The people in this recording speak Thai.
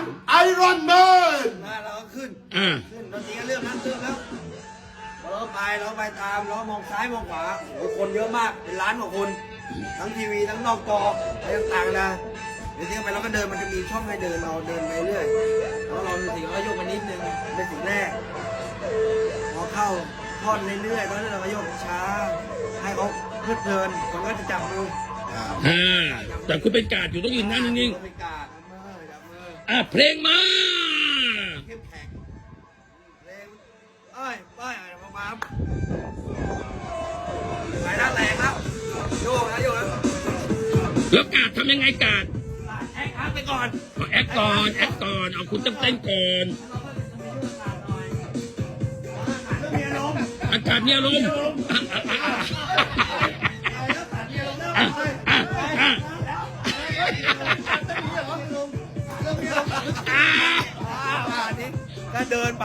งไอรอนแมนนะเราก็ขึ้นอ่าขึ้นดนตรีก็เริ่มนั้นเริ่มแล้วพอเราไปเราไปตามเรามองซ้ายมองขวาโอ้โหคนเยอะมากเป็นล้านกว่าคน ทั้งทีวีทั้งนอกจออะไรต่างๆนะเดี๋ยวที่ไปเราก็เดินมันจะมีช่องให้เดินเราเดินไปเรื่อยแล้วเราดูสิเราก็โยกไปนิดนึงเป็นสิ่งแรกพอเข้าท่อนเรื่อยๆแล้วเราก็โยกช้า ให้เขาเพลิดเพลินคนก็จะจับมือ อ่าแต่คุณเป็นกาดอยู่ต้องยืนนั่งนิ่งเราไปกาดจับมือจับมื อๆอะเพลงมาเข้มแข็งเพลงเอ้ยเอ้ยอะไรมาบ้ามไปหน้าแตกแล้วโยกนะโยกนะแล้วกาดทำยังไงกาดแอคอาร์ตไปก่อนเอาแอคก่อนแอคก่อนเอาคุณต้องเต้นก่อนเมียล้มอากาศเนี่ยลม ถ้าเดินไป